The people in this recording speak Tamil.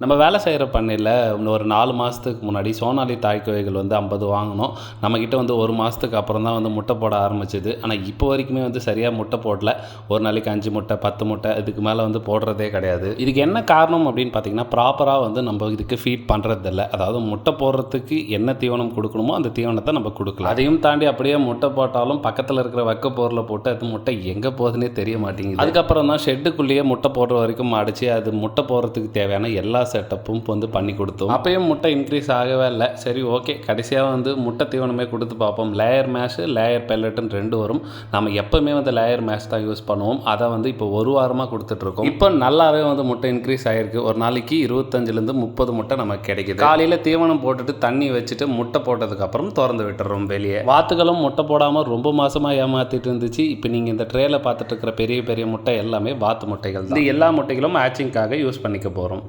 நம்ம வேலை செய்கிற பண்ணையில் இன்னும் ஒரு நாலு மாதத்துக்கு முன்னாடி சோனாலி தாய்க்கோழிகள் வந்து ஐம்பது வாங்கினோம். நம்மக்கிட்ட வந்து ஒரு மாதத்துக்கு அப்புறம் தான் வந்து முட்டை போட ஆரம்பிச்சது. ஆனால் இப்போ வரைக்குமே வந்து சரியாக முட்டை போடல. ஒரு நாளைக்கு அஞ்சு முட்டை பத்து முட்டை இதுக்கு மேலே வந்து போடுறதே கிடையாது. இதுக்கு என்ன காரணம் அப்படின்னு பார்த்தீங்கன்னா ப்ராப்பராக வந்து நம்ம இதுக்கு ஃபீட் பண்ணுறதில்ல அதாவது முட்டை போடுறதுக்கு என்ன தீவனம் கொடுக்கணுமோ அந்த தீவனத்தை நம்ம கொடுக்கலாம். அதையும் தாண்டி அப்படியே முட்டை போட்டாலும் பக்கத்தில் இருக்கிற வக்க பொருளை போட்டு அது முட்டை எங்கே போகுதுன்னே தெரிய மாட்டேங்குது. அதுக்கப்புறம் தான் ஷெட்டுக்குள்ளேயே முட்டை போடுற வரைக்கும் அடித்து அது முட்டை போடுறதுக்கு தேவையான எல்லா செட்டப்பும் வந்து பண்ணி கொடுத்தோம். அப்பயும் முட்டை இன்க்ரீஸ் ஆகவே இல்லை. சரி ஓகே கடைசியாக வந்து முட்டை தீவனமே கொடுத்து பார்ப்போம். லேயர் மேஷு லேயர் பெல்லட்டுன்னு ரெண்டு வரும். நம்ம எப்போவுமே வந்து லேயர் மேஷ் தான் யூஸ் பண்ணுவோம். அதை வந்து இப்போ ஒரு வாரமாக கொடுத்துட்ருக்கோம் இப்போ நல்லாவே வந்து முட்டை இன்க்ரீஸ் ஆகிருக்கு ஒரு நாளைக்கு இருபத்தஞ்சிலேருந்து முப்பது முட்டை நமக்கு கிடைக்குது. காலையில் தீவனம் போட்டுட்டு தண்ணி வச்சுட்டு முட்டை போட்டதுக்கப்புறம் திறந்து விட்டுறோம் வெளியே. வாத்துகளும் முட்டை போடாமல் ரொம்ப மாதமாக ஏமாற்றிட்டு இருந்துச்சு. இப்போ நீங்கள் இந்த ட்ரேல பார்த்துட்டு இருக்கிற பெரிய பெரிய முட்டை எல்லாமே வாத்து முட்டைகள் தான். இந்த எல்லா முட்டைகளும் மேட்சிங்காக யூஸ் பண்ணிக்க போகிறோம்